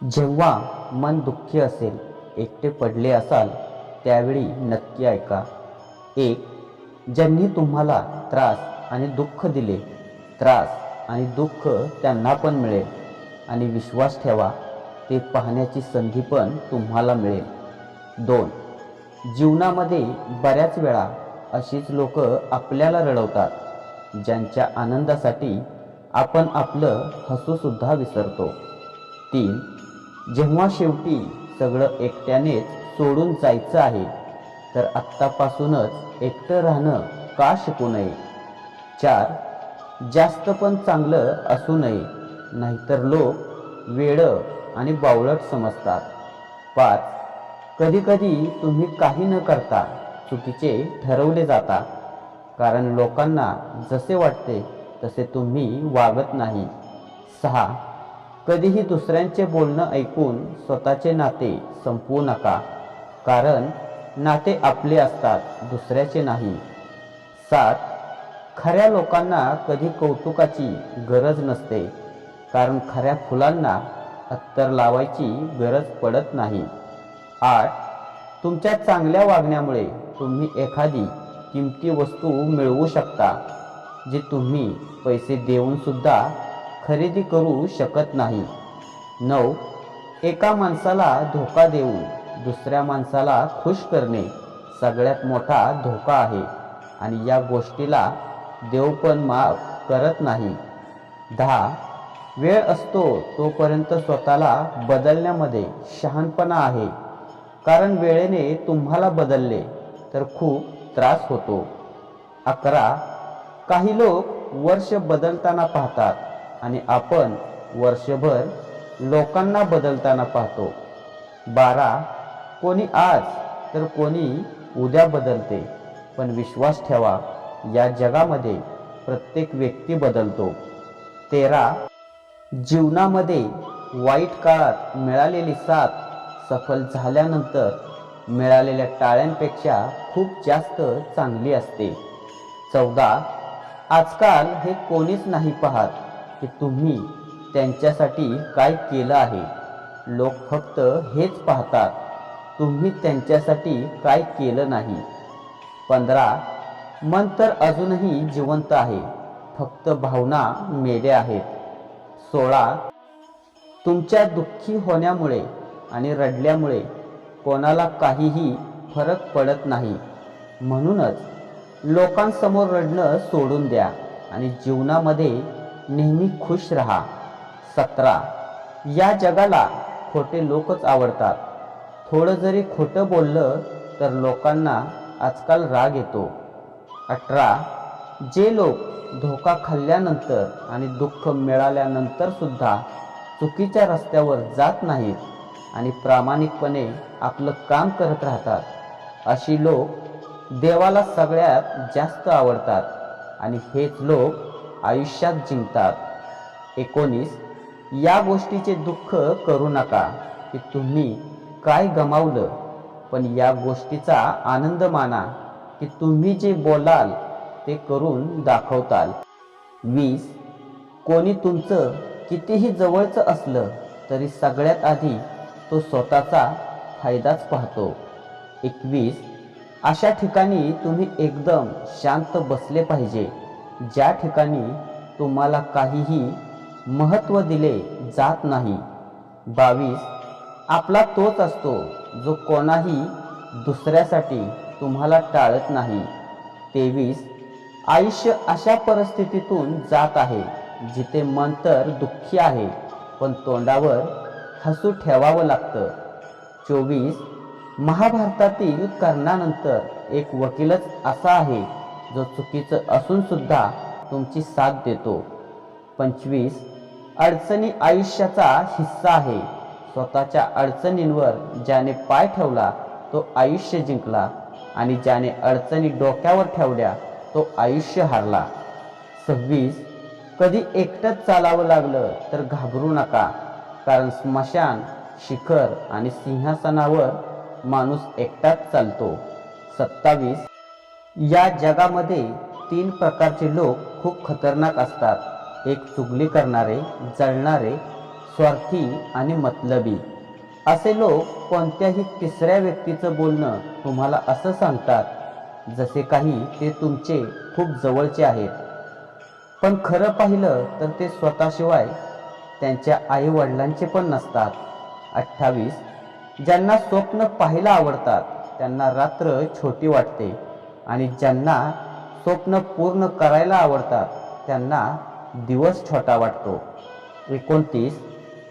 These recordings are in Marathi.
जेव्हा मन दुःखी असेल एकटे पडले असाल त्यावेळी नक्की ऐका. एक ज्यांनी तुम्हाला त्रास आणि दुःख दिले त्रास आणि दुःख त्यांना पण मिळेल आणि विश्वास ठेवा ते पाहण्याची संधी पण तुम्हाला मिळेल. दोन जीवनामध्ये बऱ्याच वेळा अशीच लोक आपल्याला रडवतात ज्यांच्या आनंदासाठी आपण आपलं हसूसुद्धा विसरतो. तीन जेव्हा शेवटी सगळं एकट्यानेच सोडून जायचं आहे तर आत्तापासूनच एकटं राहणं का शिकू नये? चार जास्त पण चांगलं असू नये नाहीतर लोक वेडं आणि बावळट समजतात. पाच कधीकधी तुम्ही काही न करता चुकीचे ठरवले जाता कारण लोकांना जसे वाटते तसे तुम्ही वागत नाही. सहा कधीही दुसऱ्यांचे बोलणं ऐकून स्वतःचे नाते संपवू नका कारण नाते आपले असतात दुसऱ्याचे नाही. सात खऱ्या लोकांना कधी कौतुकाची गरज नसते कारण खऱ्या फुलांना अत्तर लावायची गरज पडत नाही. आठ तुमच्या चांगल्या वागण्यामुळे तुम्ही एखादी किमती वस्तू मिळवू शकता जी तुम्ही पैसे देऊनसुद्धा खरेदी करू शकत नाही. नऊ. एका माणसाला धोका देऊन दुसऱ्या माणसाला खुश करणे सगळ्यात मोठा धोका आहे आणि या गोष्टीला देव पण माफ करत नाही. दहा. वेळ असतो तोपर्यंत स्वतःला बदलण्यामध्ये शहाणपणा आहे. कारण वेळेने तुम्हाला बदलले तर खूप त्रास होतो. अकरा. काही लोक वर्ष बदलताना पाहतात. आणि आपण वर्षभर लोकांना बदलताना पाहतो. बारा कोणी आज तर कोणी उद्या बदलते. पण विश्वास ठेवा या जगामध्ये प्रत्येक व्यक्ती बदलतो. तेरा जीवनामध्ये वाईट काळात मिळालेली साथ सफल झाल्यानंतर मिळालेल्या टाळ्यांपेक्षा खूप जास्त चांगली असते. चौदा आजकाल हे कोणीच नाही पाहत. की तुम्ही त्यांच्यासाठी काय केलं आहे? लोक फक्त हेच पाहतात तुम्ही त्यांच्यासाठी काय केलं नाही? पंधरा मन तर अजूनही जिवंत आहे फक्त भावना मेल्या आहेत. सोळा तुमच्या दुःखी होण्यामुळे आणि रडल्यामुळे कोणाला काहीही फरक पडत नाही. म्हणूनच लोकांसमोर रडणं सोडून द्या आणि जीवनामध्ये नेहमी खुश राहा. सतरा. या जगाला खोटे लोकच आवडतात. थोडं जरी खोटं बोललं तर लोकांना आजकाल राग येतो. अठरा. जे लोक धोका खाल्ल्यानंतर आणि दुःख मिळाल्यानंतरसुद्धा चुकीच्या रस्त्यावर जात नाहीत आणि प्रामाणिकपणे आपलं काम करत राहतात. अशी लोक देवाला सगळ्यात जास्त आवडतात आणि हेच लोक आयुष्यात जिंकतात. एकोणीस या गोष्टीचे दुःख करू नका की तुम्ही काय गमावलं पण या गोष्टीचा आनंद माना की तुम्ही जे बोलाल ते करून दाखवताल. वीस कोणी तुमचं कितीही जवळचं असलं तरी सगळ्यात आधी तो स्वतःचा फायदाच पाहतो. एकवीस अशा ठिकाणी तुम्ही एकदम शांत बसले पाहिजे. ज्या ठिकाणी तुम्हाला काहीही महत्त्व दिले जात नाही. बावीस. आपला तोच असतो जो कोणाही दुसऱ्यासाठी तुम्हाला टाळत नाही. तेवीस. आयुष्य अशा परिस्थितीतून जात आहे जिथे मन तर दुःखी आहे पण तोंडावर हसू ठेवावं लागतं. चोवीस. महाभारतातील कर्णानंतर एक वकीलच असा आहे जो चुकीचं असून सुद्धा तुमची साथ देतो. पंचवीस अडचणी आयुष्याचा हिस्सा आहे. स्वतःच्या अडचणींवर ज्याने पाय ठेवला तो आयुष्य जिंकला. आणि ज्याने अडचणी डोक्यावर ठेवल्या तो आयुष्य हारला. सव्वीस कधी एकटंच चालावं लागलं तर घाबरू नका. कारण स्मशान शिखर आणि सिंहासनावर माणूस एकटाच चालतो. सत्तावीस या जगामध्ये तीन प्रकारचे लोक खूप खतरनाक असतात. एक चुगली करणारे जळणारे स्वार्थी आणि मतलबी. असे लोक कोणत्याही तिसऱ्या व्यक्तीचं बोलणं तुम्हाला असं सांगतात जसे काही ते तुमचे खूप जवळचे आहेत. पण खरं पाहिलं तर ते स्वतःशिवाय त्यांच्या आईवडिलांचे पण नसतात. अठ्ठावीस ज्यांना स्वप्न पाहायला आवडतात त्यांना रात्र छोटी वाटते. आणि ज्यांना स्वप्न पूर्ण करायला आवडतात त्यांना दिवस छोटा वाटतो. एकोणतीस.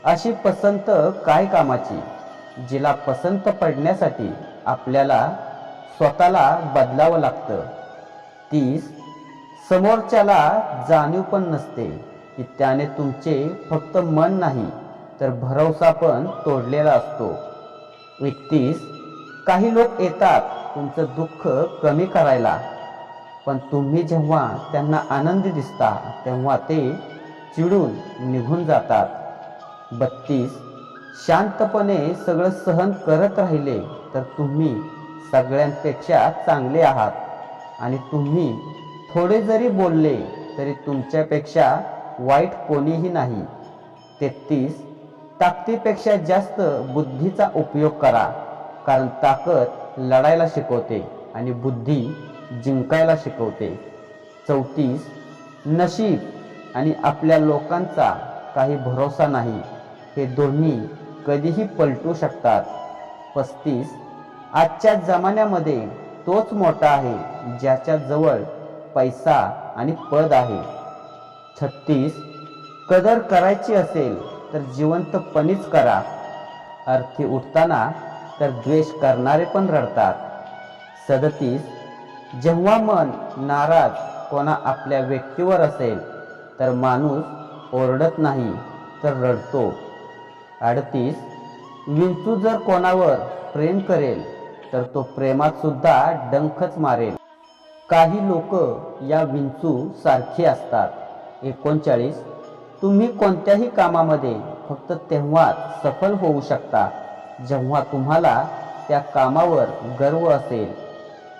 अशी पसंत काय कामाची जिला पसंत पडण्यासाठी आपल्याला स्वतःला बदलावं लागतं. तीस. समोरच्याला जाणीव पण नसते की त्याने तुमचे फक्त मन नाही तर भरवसा पण तोडलेला असतो. एकतीस. काही लोक येतात तुमचं दुःख कमी करायला. पण तुम्ही जेव्हा त्यांना आनंदी दिसता तेव्हा ते चिडून निघून जातात. बत्तीस. शांतपणे सगळं सहन करत राहिले तर तुम्ही सगळ्यांपेक्षा चांगले आहात. आणि तुम्ही थोडे जरी बोलले तरी तुमच्यापेक्षा वाईट कोणीही नाही. तेहतीस. ताकदीपेक्षा जास्त बुद्धीचा उपयोग करा कारण ताकद लढायला शिकवते आणि बुद्धी जिंकायला शिकवते. चौतीस नशीब आणि आपल्या लोकांचा काही भरोसा नाही. हे दोन्ही कधीही पलटू शकतात. पस्तीस आजच्या जमान्यामध्ये तोच मोठा आहे ज्याच्या जवळ पैसा आणि पद आहे. छत्तीस कदर करायची असेल तर जिवंतपणीच करा. अर्थी उठताना तर द्वेष करणारे पण रडतात. सदतीस जेव्हा मन नाराज कोणा आपल्या व्यक्तीवर असेल तर माणूस ओरडत नाही तर रडतो. अडतीस विंचू जर कोणावर प्रेम करेल तर तो प्रेमात सुद्धा डंखच मारेल. काही लोक या विंचू सारखी असतात. एकोणचाळीस तुम्ही कोणत्याही कामामध्ये फक्त तेव्हाच सफल होऊ शकता. जेव्हा तुम्हाला त्या कामावर गर्व असेल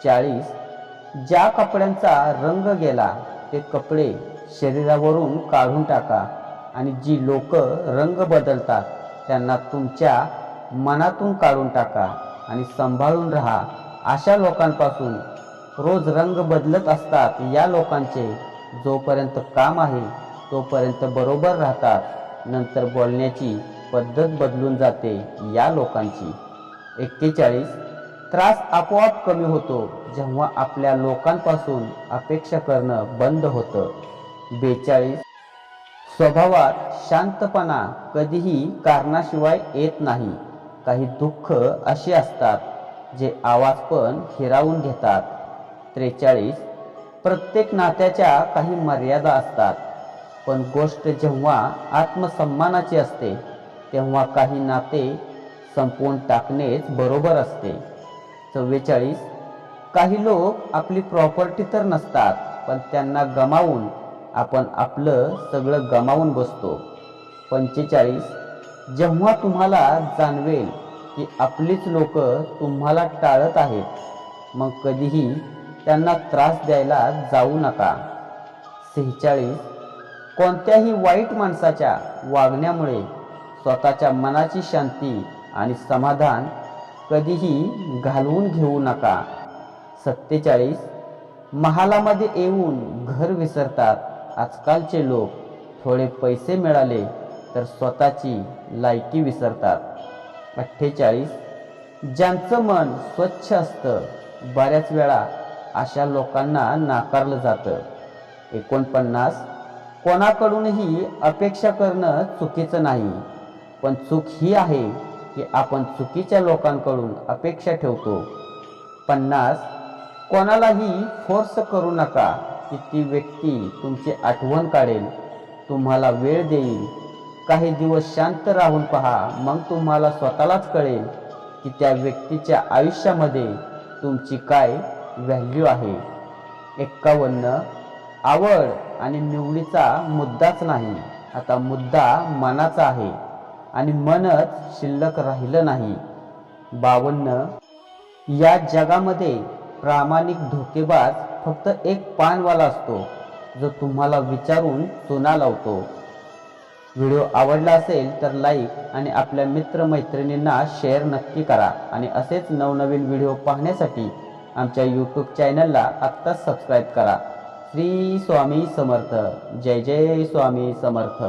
चाळीस ज्या कपड्यांचा रंग गेला ते कपडे शरीरावरून काढून टाका आणि जी लोक रंग बदलतात त्यांना तुमच्या मनातून काढून टाका आणि सांभाळून राहा. अशा लोकांपासून रोज रंग बदलत असतात या लोकांचे जोपर्यंत काम आहे तोपर्यंत बरोबर राहतात. नंतर बोलण्याची पद्धत बदलून जाते या लोकांची. एक्केचाळीस त्रास आपोआप कमी होतो जेव्हा आपल्या लोकांपासून अपेक्षा करणं बंद होतं. बेचाळीस स्वभावात शांतपणा कधीही कारणाशिवाय येत नाही. काही दुःख अशी असतात जे आवाज पण हिरावून घेतात. त्रेचाळीस प्रत्येक नात्याच्या काही मर्यादा असतात. पण गोष्ट जेव्हा आत्मसन्मानाची असते तेव्हा काही नाते संपवून टाकणेच बरोबर असते. चव्वेचाळीस. काही लोक आपली प्रॉपर्टी तर नसतात पण त्यांना गमावून आपण आपलं सगळं गमावून बसतो. पंचेचाळीस. जेव्हा तुम्हाला जाणवेल की आपलीच लोक तुम्हाला टाळत आहेत मग कधीही त्यांना त्रास द्यायला जाऊ नका. सेहेचाळीस. कोणत्याही वाईट माणसाच्या वागण्यामुळे स्वतःच्या मनाची शांती आणि समाधान कधीही घालवून घेऊ नका. सत्तेचाळीस. महालामध्ये येऊन घर विसरतात आजकालचे लोक. थोडे पैसे मिळाले तर स्वतःची लायकी विसरतात. अठ्ठेचाळीस. ज्यांचं मन स्वच्छ असतं बऱ्याच वेळा अशा लोकांना नाकारलं जातं. एकोणपन्नास. कोणाकडूनही अपेक्षा करणं चुकीचं नाही. पण चूक ही आहे की आपण चुकीच्या लोकांकडून अपेक्षा ठेवतो. पन्नास कोणालाही फोर्स करू नका की ती व्यक्ती तुमची आठवण काढेल. तुम्हाला वेळ देईल. काही दिवस शांत राहून पहा मग तुम्हाला स्वतःलाच कळेल की त्या व्यक्तीच्या आयुष्यामध्ये तुमची काय व्हॅल्यू आहे. एक्कावन्न आवड आणि निवडीचा मुद्दाच नाही. आता मुद्दा मनाचा आहे. आणि मनच शिल्लक राहिलं नाही. बावन्न. या जगामध्ये प्रामाणिक धोकेबाज फक्त एक पानवाला असतो जो तुम्हाला विचारून चुना लावतो. व्हिडिओ आवडला असेल तर लाईक आणि आपल्या मित्रमैत्रिणींना शेअर नक्की करा आणि असेच नवनवीन व्हिडिओ पाहण्यासाठी आमच्या यूट्यूब चॅनलला आत्ताच सबस्क्राईब करा. श्री स्वामी समर्थ. जय जय स्वामी समर्थ.